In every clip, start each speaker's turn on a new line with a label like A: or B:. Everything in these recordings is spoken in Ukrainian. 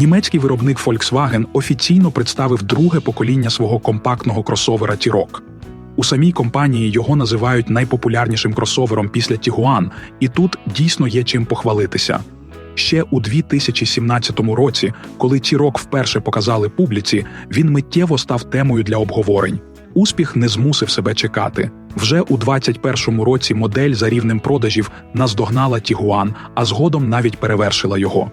A: Німецький виробник Volkswagen офіційно представив друге покоління свого компактного кросовера T-Roc. У самій компанії його називають найпопулярнішим кросовером після Tiguan, і тут дійсно є чим похвалитися. Ще у 2017 році, коли T-Roc вперше показали публіці, він миттєво став темою для обговорень. Успіх не змусив себе чекати. Вже у 2021 році модель за рівнем продажів наздогнала Tiguan, а згодом навіть перевершила його.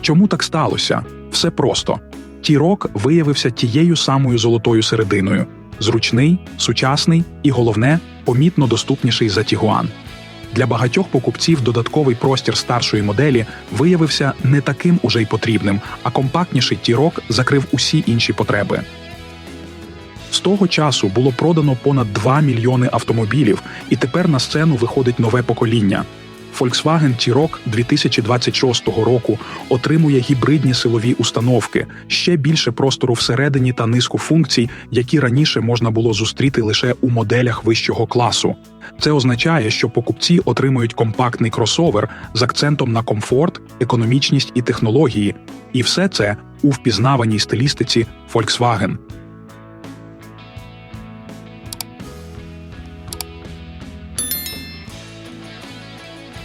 A: Чому так сталося? Все просто. T-Roc виявився тією самою золотою серединою: зручний, сучасний і головне, помітно доступніший за Tiguan. Для багатьох покупців додатковий простір старшої моделі виявився не таким уже й потрібним, а компактніший T-Roc закрив усі інші потреби. З того часу було продано понад 2 мільйони автомобілів, і тепер на сцену виходить нове покоління. Volkswagen T-Roc 2026 року отримує гібридні силові установки, ще більше простору всередині та низку функцій, які раніше можна було зустріти лише у моделях вищого класу. Це означає, що покупці отримують компактний кросовер з акцентом на комфорт, економічність і технології, і все це у впізнаваній стилістиці Volkswagen.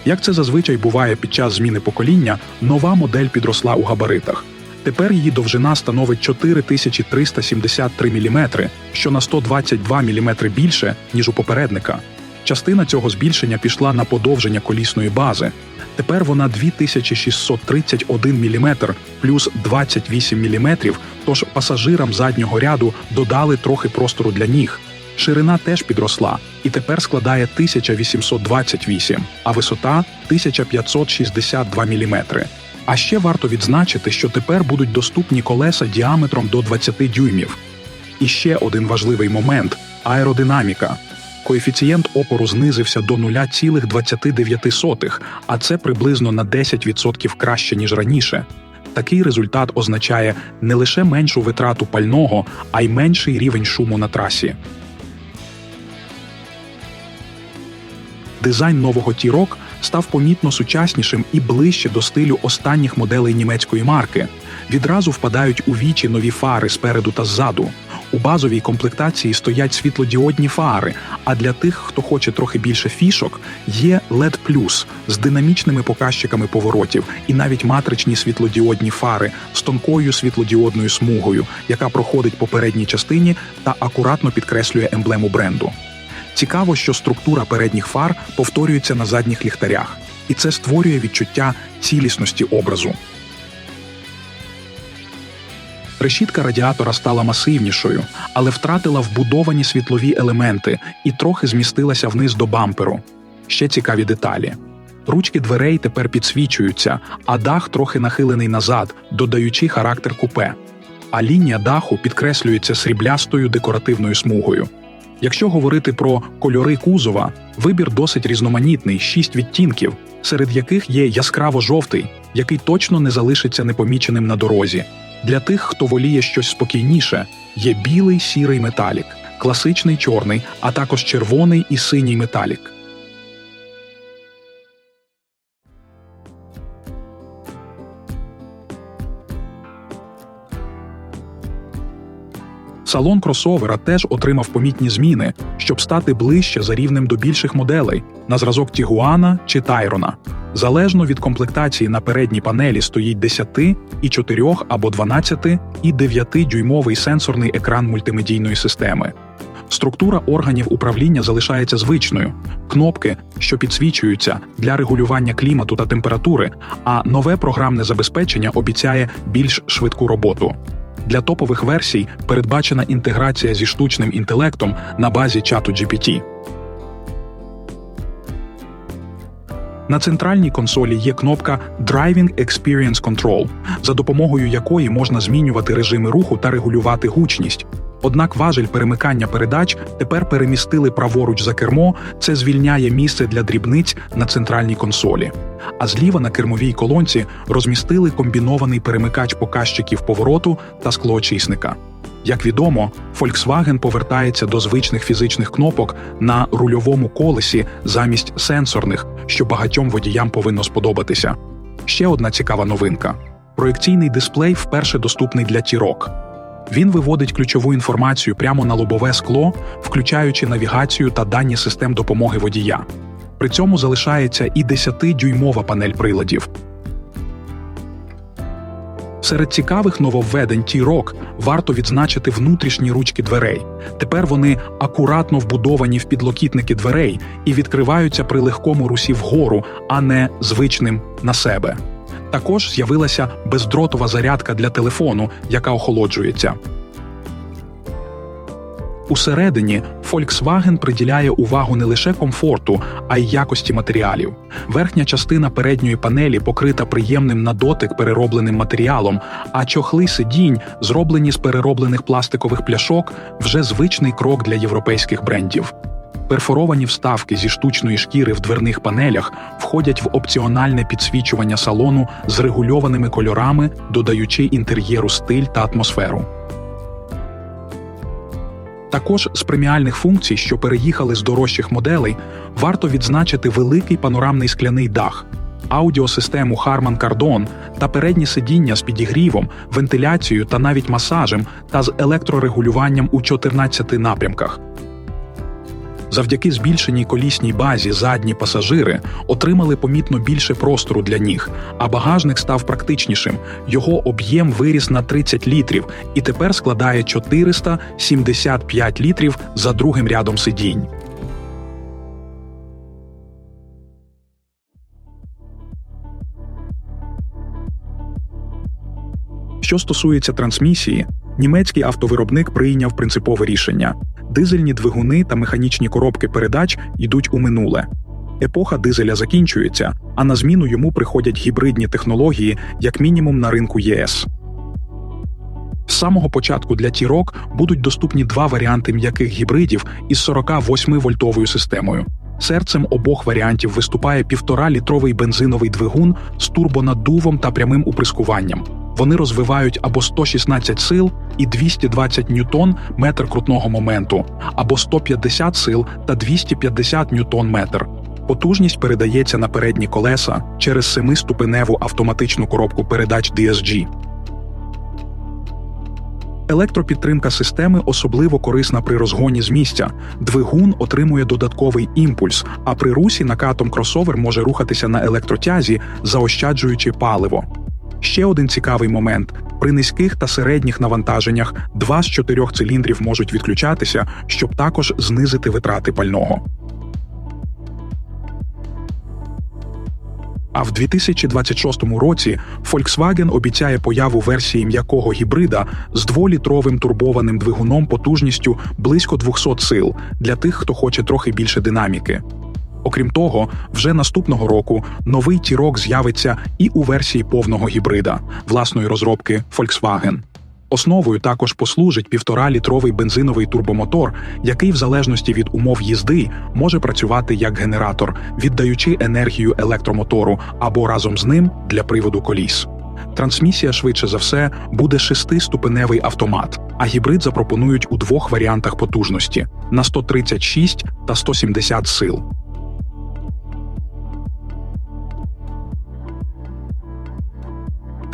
A: Як це зазвичай буває під час зміни покоління, нова модель підросла у габаритах. Тепер її довжина становить 4373 мм, що на 122 мм більше, ніж у попередника. Частина цього збільшення пішла на подовження колісної бази. Тепер вона 2631 мм плюс 28 мм, тож пасажирам заднього ряду додали трохи простору для ніг. Ширина теж підросла і тепер складає 1828, а висота 1562 мм. А ще варто відзначити, що тепер будуть доступні колеса діаметром до 20 дюймів. І ще один важливий момент аеродинаміка. Коефіцієнт опору знизився до 0,29, а це приблизно на 10% краще, ніж раніше. Такий результат означає не лише меншу витрату пального, а й менший рівень шуму на трасі. Дизайн нового T-Roc став помітно сучаснішим і ближче до стилю останніх моделей німецької марки. Відразу впадають у вічі нові фари спереду та ззаду. У базовій комплектації стоять світлодіодні фари, а для тих, хто хоче трохи більше фішок, є LED Plus з динамічними показчиками поворотів і навіть матричні світлодіодні фари з тонкою світлодіодною смугою, яка проходить по передній частині та акуратно підкреслює емблему бренду. Цікаво, що структура передніх фар повторюється на задніх ліхтарях, і це створює відчуття цілісності образу. Решітка радіатора стала масивнішою, але втратила вбудовані світлові елементи і трохи змістилася вниз до бамперу. Ще цікаві деталі. Ручки дверей тепер підсвічуються, а дах трохи нахилений назад, додаючи характер купе. А лінія даху підкреслюється сріблястою декоративною смугою. Якщо говорити про кольори кузова, вибір досить різноманітний, шість відтінків, серед яких є яскраво жовтий, який точно не залишиться непоміченим на дорозі. Для тих, хто воліє щось спокійніше, є білий сірий металік, класичний чорний, а також червоний і синій металік. Салон кросовера теж отримав помітні зміни, щоб стати ближче за рівнем до більших моделей на зразок Тігуана чи Тайрона. Залежно від комплектації на передній панелі стоїть 10, і 4 або 12 і 9 дюймовий сенсорний екран мультимедійної системи. Структура органів управління залишається звичною: кнопки, що підсвічуються для регулювання клімату та температури, а нове програмне забезпечення обіцяє більш швидку роботу. Для топових версій передбачена інтеграція зі штучним інтелектом на базі чату GPT. На центральній консолі є кнопка Driving Experience Control, за допомогою якої можна змінювати режими руху та регулювати гучність. Однак важель перемикання передач тепер перемістили праворуч за кермо, це звільняє місце для дрібниць на центральній консолі. А зліва на кермовій колонці розмістили комбінований перемикач показчиків повороту та склоочисника. Як відомо, Volkswagen повертається до звичних фізичних кнопок на рульовому колесі замість сенсорних, що багатьом водіям повинно сподобатися. Ще одна цікава новинка: Проекційний дисплей вперше доступний для тірок. Він виводить ключову інформацію прямо на лобове скло, включаючи навігацію та дані систем допомоги водія. При цьому залишається і 10-дюймова панель приладів. Серед цікавих нововведень T-Rock варто відзначити внутрішні ручки дверей. Тепер вони акуратно вбудовані в підлокітники дверей і відкриваються при легкому русі вгору, а не звичним на себе. Також з'явилася бездротова зарядка для телефону, яка охолоджується. Усередині Volkswagen приділяє увагу не лише комфорту, а й якості матеріалів. Верхня частина передньої панелі покрита приємним на дотик переробленим матеріалом, а чохли сидінь, зроблені з перероблених пластикових пляшок, вже звичний крок для європейських брендів. Перфоровані вставки зі штучної шкіри в дверних панелях входять в опціональне підсвічування салону з регульованими кольорами, додаючи інтер'єру стиль та атмосферу. Також з преміальних функцій, що переїхали з дорожчих моделей, варто відзначити великий панорамний скляний дах, аудіосистему Harman Kardon та передні сидіння з підігрівом, вентиляцією та навіть масажем та з електрорегулюванням у 14 напрямках. Завдяки збільшеній колісній базі задні пасажири отримали помітно більше простору для ніг, а багажник став практичнішим. Його об'єм виріс на 30 літрів і тепер складає 475 літрів за другим рядом сидінь. Що стосується трансмісії, німецький автовиробник прийняв принципове рішення: дизельні двигуни та механічні коробки передач йдуть у минуле. Епоха дизеля закінчується, а на зміну йому приходять гібридні технології, як мінімум на ринку ЄС. З самого початку для T-Roc будуть доступні два варіанти м'яких гібридів із 48-вольтовою системою. Серцем обох варіантів виступає 1,5-літровий бензиновий двигун з турбонаддувом та прямим уприскуванням. Вони розвивають або 116 сил і 220 ньютон метр крутного моменту, або 150 сил та 250 ньютон метр. Потужність передається на передні колеса через семиступеневу автоматичну коробку передач DSG. Електропідтримка системи особливо корисна при розгоні з місця. Двигун отримує додатковий імпульс, а при русі накатом кросовер може рухатися на електротязі, заощаджуючи паливо. Ще один цікавий момент: при низьких та середніх навантаженнях два з чотирьох циліндрів можуть відключатися, щоб також знизити витрати пального. А в 2026 році Volkswagen обіцяє появу версії м'якого гібрида з дволітровим турбованим двигуном потужністю близько 200 сил для тих, хто хоче трохи більше динаміки. Окрім того, вже наступного року новий T-Roc з'явиться і у версії повного гібрида власної розробки Volkswagen. Основою також послужить півтора-літровий бензиновий турбомотор, який, в залежності від умов їзди, може працювати як генератор, віддаючи енергію електромотору або разом з ним для приводу коліс. Трансмісія швидше за все буде шестиступеневий автомат, а гібрид запропонують у двох варіантах потужності на 136 та 170 сил.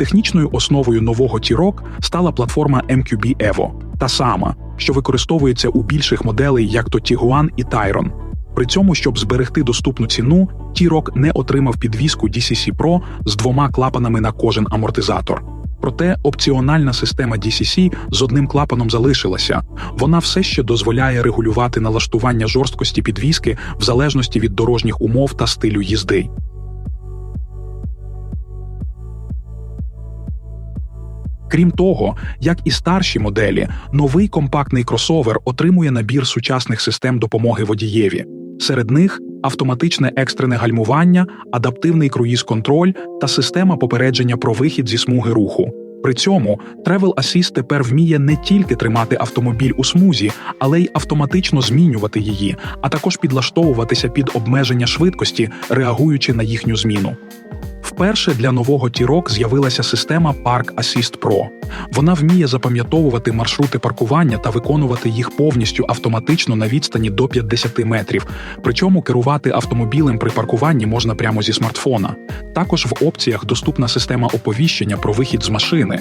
A: Технічною основою нового T-Roc стала платформа MQB Evo, та сама, що використовується у більших моделей, як то Tiguan і Tyron. При цьому, щоб зберегти доступну ціну, T-Roc не отримав підвіску DCC Pro з двома клапанами на кожен амортизатор. Проте опціональна система DCC з одним клапаном залишилася. Вона все ще дозволяє регулювати налаштування жорсткості підвіски в залежності від дорожніх умов та стилю їзди. Крім того, як і старші моделі, новий компактний кросовер отримує набір сучасних систем допомоги водієві. Серед них автоматичне екстрене гальмування, адаптивний круїз-контроль та система попередження про вихід зі смуги руху. При цьому Travel Assist тепер вміє не тільки тримати автомобіль у смузі, але й автоматично змінювати її, а також підлаштовуватися під обмеження швидкості, реагуючи на їхню зміну. По-перше, для нового Тірок з'явилася система Park Assist Pro. Вона вміє запам'ятовувати маршрути паркування та виконувати їх повністю автоматично на відстані до 50 метрів. Причому керувати автомобілем при паркуванні можна прямо зі смартфона. Також в опціях доступна система оповіщення про вихід з машини.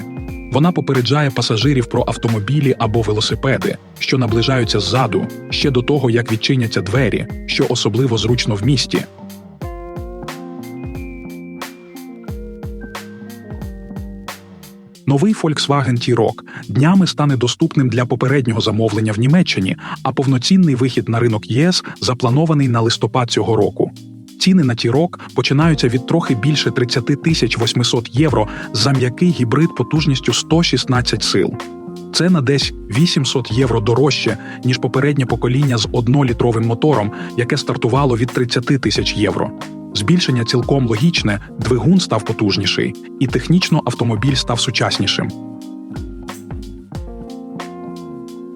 A: Вона попереджає пасажирів про автомобілі або велосипеди, що наближаються ззаду, ще до того, як відчиняться двері, що особливо зручно в місті. Новий Volkswagen T-Roc днями стане доступним для попереднього замовлення в Німеччині, а повноцінний вихід на ринок ЄС запланований на листопад цього року. Ціни на T-Roc починаються від трохи більше 30 тисяч 800 євро за м'який гібрид потужністю 116 сил. Це на десь 800 євро дорожче, ніж попереднє покоління з однолітровим мотором, яке стартувало від 30 тисяч євро. Збільшення цілком логічне, двигун став потужніший, і технічно автомобіль став сучаснішим.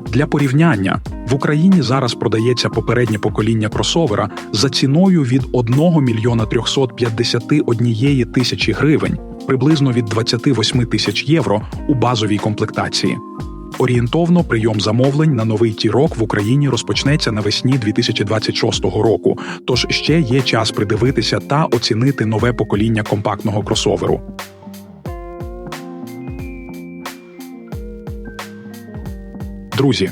A: Для порівняння в Україні зараз продається попереднє покоління кросовера за ціною від 1 мільйона 351 тисячі гривень, приблизно від 28 тисяч євро у базовій комплектації. Орієнтовно прийом замовлень на новий Тірок в Україні розпочнеться навесні 2026 року. Тож ще є час придивитися та оцінити нове покоління компактного кросоверу. Друзі,